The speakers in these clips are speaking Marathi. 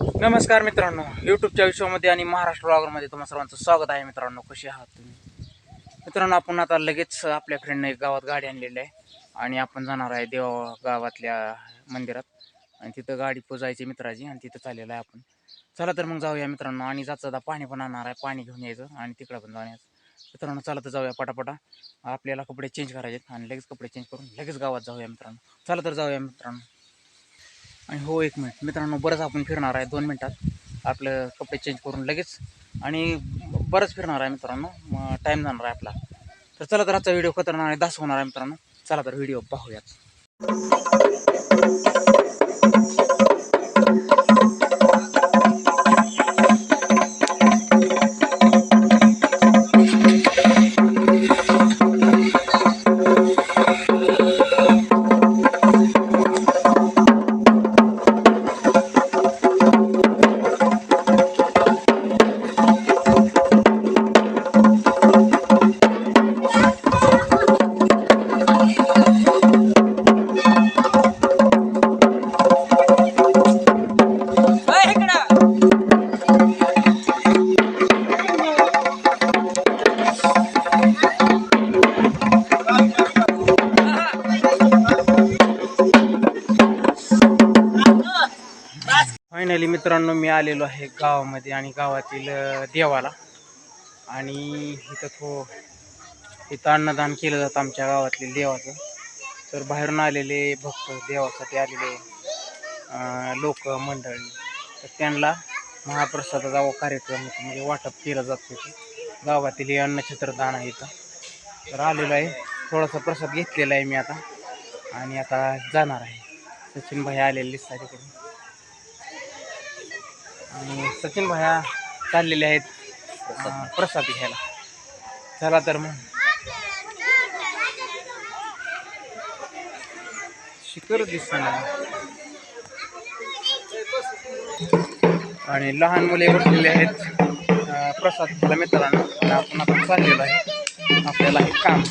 नमस्कार मित्रांनो यूट्यूबच्या विश्वामध्ये आणि महाराष्ट्र ब्लॉगरमध्ये तुम्हा सर्वांचं स्वागत आहे मित्रांनो. कसे आहात तुम्ही? मित्रांनो आपण आता लगेच आपल्या फ्रेंडने गावात गाडी आणलेली आहे आणि आपण जाणार आहे देवा गावातल्या मंदिरात. आणि तिथं गाडी पुजायची मित्राची आणि तिथं चाललेलं आहे आपण. चला तर मग जाऊया मित्रांनो. आणि जात जाता पाणी पण आणणार आहे पाणी घेऊन यायचं आणि तिकडं पण जाऊन यायचं. मित्रांनो चला तर जाऊया पटापटा. आपल्याला कपडे चेंज करायचे आणि लगेच कपडे चेंज करून लगेच गावात जाऊया मित्रांनो. चला तर जाऊया मित्रांनो. आणि हो एक मिनिट मित्रांनो बरंच आपण फिरणार आहे. दोन मिनटात आपलं कपडे चेंज करून लगेच. आणि बरंच फिरणार आहे मित्रांनो. टाईम जाणार आहे आपला. तर चला तर आजचा व्हिडिओ खतरनाक आणि दास होणार आहे मित्रांनो. चला तर व्हिडिओ पाहूयात. मित्रांनो मी आलेलो आहे गावामध्ये आणि गावातील देवाला. आणि इथं थो इथं अन्नदान केलं जातं आमच्या गावातील देवाचं. तर बाहेरून आलेले भक्त देवासाठी आलेले लोक मंडळी तर त्यांना महाप्रसादाचा कार्यक्रम म्हणजे वाटप केलं जातं तिथे. गावातील हे अन्नछत्रदान आहे इथं. तर आलेलो आहे. थोडासा प्रसाद घेतलेला आहे मी आता. आणि आता जाणार आहे. सचिन भाई आलेले सारीकडून आणि सचिन भाया चाललेले आहेत प्रसाद घ्यायला. चला तर मग. शिखर दिसणार आणि लहान मुले बसलेले आहेत प्रसाद घ्यायला मित्रांनो. आपण आपण चाललेलो आहे. आपल्याला हे काम.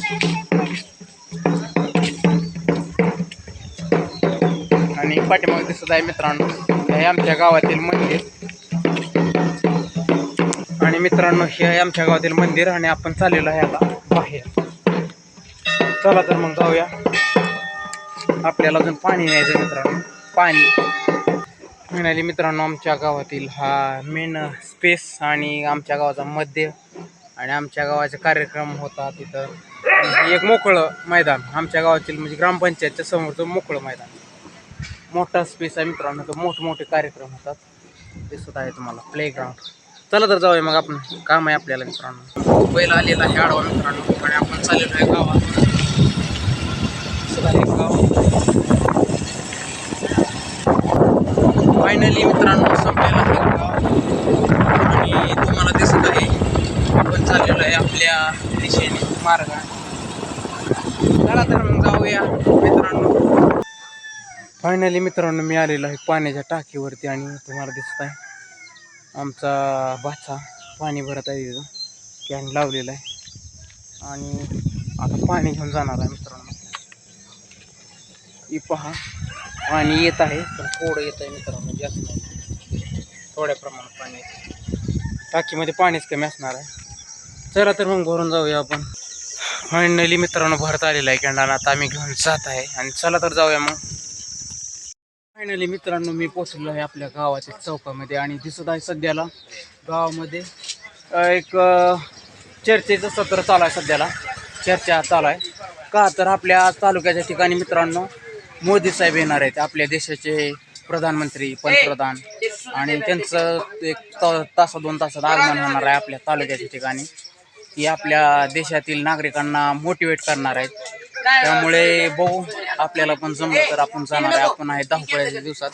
आणि पाठीमागे दिसत आहे मित्रांनो हे आमच्या गावातील मंदिर. आणि मित्रांनो हे आहे आमच्या गावातील मंदिर आणि आपण चाललेलो आहे आता बाहेर. चला तर मग जाऊया. आपल्याला अजून पाणी न्यायचं मित्रांनो. पाणी. मिळाली मित्रांनो आमच्या गावातील हा मेन स्पेस आणि आमच्या गावाचा मध्य आणि आमच्या गावाचा कार्यक्रम होता तिथं एक मोकळं मैदान. आमच्या गावातील म्हणजे ग्रामपंचायतच्या समोरचं मोकळं मैदान. मोठा स्पेस आहे मित्रांनो. तर मोठमोठे कार्यक्रम होतात. दिसत आहे तुम्हाला. प्लेग्राऊंड चला तर जाऊया मग आपण. काम आहे आपल्याला मित्रांनो. बैल आलेला आहे आडवा मित्रांनो. आणि आपण चाललेलो आहे गावात. आहे गाव. फायनली मित्रांनो संपलेला आहे गाव. आणि तुम्हाला दिसत आहे आपण चाललेलो आहे आपल्या दिशेने मार्गाने चला तर मग जाऊया मित्रांनो. फायनली मित्रांनो मी आलेलो आहे पाण्याच्या टाकीवरती आणि तुम्हाला दिसत आहे. आमचा भाचा पाणी भरत आहे तिथं. कॅन लावलेला आहे. आणि आता पाणी घेऊन जाणार आहे मित्रांनो. ही पहा पाणी येत आहे पण थोडं येत आहे मित्रांनो जास्त नाही. थोड्या प्रमाणात पाणी येतं टाकीमध्ये पाणीच कमी असणार आहे. चला तर मग भरून जाऊया आपण. फायनली मित्रांनो भरत आलेला आहे कॅन्डान आता आम्ही घेऊन जात आहे. आणि चला तर जाऊया मग. फायनली मित्रांनो मी पोचलो आहे आपल्या गावाच्या चौकामध्ये आणि दिसत आहे सध्याला गावामध्ये एक चर्चेचं सत्र चालू आहे सध्याला. चर्चा चालू आहे. का तर आपल्या तालुक्याच्या ठिकाणी मित्रांनो मोदी साहेब येणार आहेत आपल्या देशाचे प्रधानमंत्री पंतप्रधान. आणि त्यांचं एक तासा दोन तासात आगमन होणार आहे आपल्या तालुक्याच्या ठिकाणी. की आपल्या देशातील नागरिकांना मोटिवेट करणार आहेत. त्यामुळे बघू आपल्याला पण जमलं तर आपण जाणार. आहे आपण आहे धावपळ्याच्या दिवसात.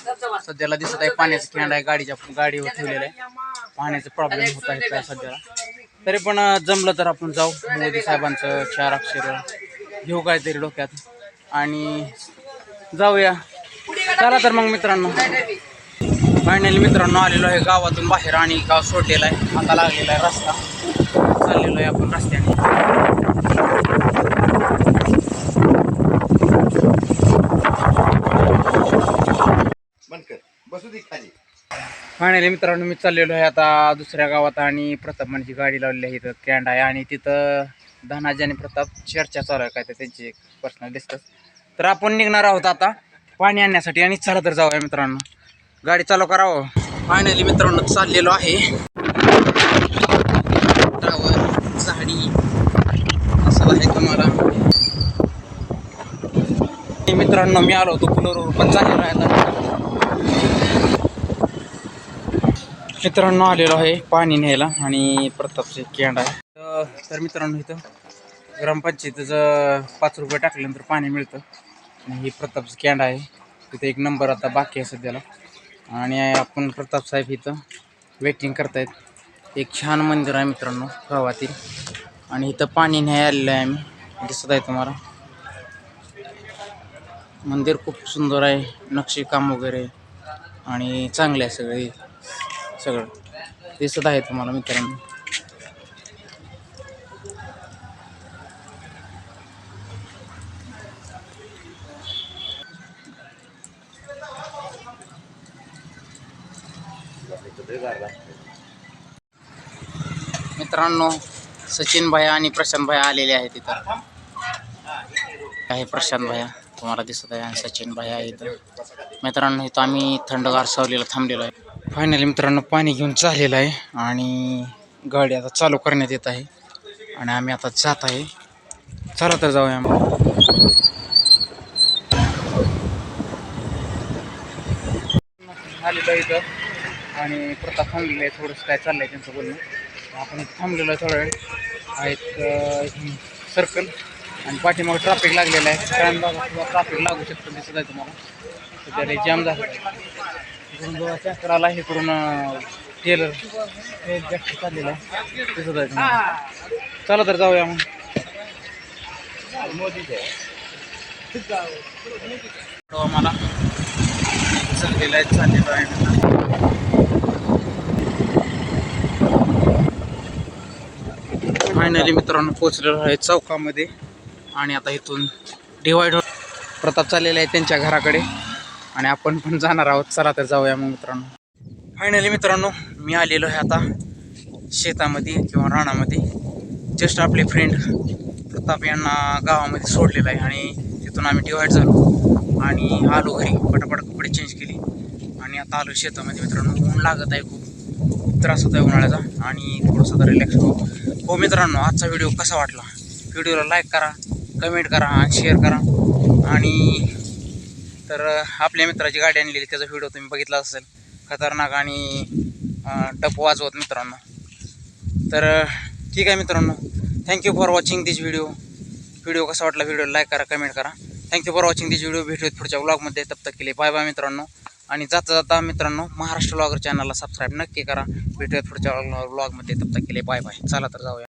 सध्याला दिसत आहे पाण्याचं खेंड आहे गाडीच्या गाडीवर ठेवलेलं आहे. पाण्याचा प्रॉब्लेम होत आहे त्या सध्याला. तरी पण जमलं तर आपण जाऊ. मोदी साहेबांचं चार अक्षर. घेऊ काहीतरी डोक्यात. आणि जाऊया. चला तर मग मित्रांनो. फायनली मित्रांनो आलेलो आहे गावातून बाहेर आणि गाव सोडलेलं आहे. आता लागलेला आहे रस्ता. चाललेलो आहे आपण रस्त्याने. फायनली मित्रांनो मी चाललेलो आहे आता दुसऱ्या गावात आणि प्रताप म्हणजे गाडी लावलेली आहे इथं कॅन्ड आहे आणि तिथं धनाजी आणि प्रताप चर्चा चालू आहे काय तर त्यांची एक पर्सनल डिस्कस तर आपण निघणार आहोत आता पाणी आणण्यासाठी आणि चला तर जाऊया मित्रांनो. गाडी चालू करावं. फायनली मित्रांनो चाललेलो आहे. टावर झाडी. असं आहे तुम्हाला. मित्रांनो मी आलो होतो कुलरवर पण चाललेलो आहे आता मित्रांनो आलेलो आहे पाणी न्यायला आणि प्रतापचे कॅन्ड आहे. तर- मित्रांनो इथं ग्रामपंचायतीचं पाच रुपये टाकल्यानंतर पाणी मिळतं. आणि ही प्रतापचं कॅन्ड आहे. तिथे एक नंबर आता बाकी आहे सध्याला. आणि आपण प्रताप साहेब इथं वेटिंग करतायत. एक छान मंदिर आहे मित्रांनो गावातील. आणि इथं पाणी न्याय आलेलं आहे आम्ही. दिसत आहे तुम्हाला. मंदिर खूप सुंदर आहे. नक्षीकाम वगैरे. आणि चांगले आहे सगळे. सगळं. दिसत आहे तुम्हाला मित्रांनो. मित्रांनो सचिन भाया आणि प्रशांत भाया आलेले आहेत तिथं आहे प्रशांत भाया तुम्हाला दिसत आहे. आणि सचिन भाया इथं. मित्रांनो इथं आम्ही थंडगार सावलीला थांबलेलो आहे. फायनली मित्रांनो पाणी घेऊन चाललेलं आहे आणि गाडी आता चालू करण्यात येत आहे. आणि आम्ही आता जात आहे. चला तर जाऊया मग. इथं. आणि प्रताप थांबलेलं आहे. थोडंसं काय चाललं आहे त्यांचं बोलणं. आपण थांबलेलं थांबलेलो आहे थोडा वेळ. एक सर्कल आणि पाठीमागं ट्रॅफिक लागलेलं आहे. कारण ट्रॅफिक लागू शकतं दिसत आहे तुम्हाला. तर त्याला जाम झालं. हे गोवा टेलर हे जास्त चाललेलं आहे. दिसत आहे चला तर जाऊया मग. हो, आम्हाला चाललेलं आहे चाललेलं आहे. फायनली मित्रांनो पोचलेलो आहे चौकामध्ये. आणि आता इथून डिवाइड प्रताप चाललेला आहे त्यांच्या घराकडे. आणि आपण पण जाणार आहोत. चला तर जाऊया मग मित्रांनो. फायनली मित्रांनो मी आलेलो आहे आता शेतामध्ये किंवा रानामध्ये. जस्ट आपले फ्रेंड प्रताप यांना गावामध्ये सोडलेलं आहे आणि तिथून आम्ही डिवाईड झालो. आणि आलो घरी पटापट कपडे चेंज केली. आणि आता आलो शेतामध्ये मित्रांनो. ऊन लागत आहे खूप. खूप त्रास होत आहे उन्हाळ्याचा. आणि थोडंसं तर रिलॅक्स हो हो मित्रांनो आजचा व्हिडिओ कसा वाटला? व्हिडिओला लाईक करा कमेंट करा आणि शेअर करा. आणि तर आपल्या मित्राची गाडी आणलेली त्याचा व्हिडिओ तुम्ही बघितला असेल. खतरनाक आणि डप टप वाजवत मित्रांनो. तर ठीक आहे मित्रांनो. Thank you for watching this video video कसा वाटला व्हिडिओ लाईक करा कमेंट करा. Thank you for watching this video भेटूयात पुढच्या व्लॉगमध्ये तब तक केले बाय बाय मित्रांनो. आणि जाता जाता मित्रांनो महाराष्ट्र व्लॉगर चॅनलला सबस्क्राईब नक्की करा. भेटूयात पुढच्या व्लॉगमध्ये तब तक केले बाय बाय चला तर जाऊया.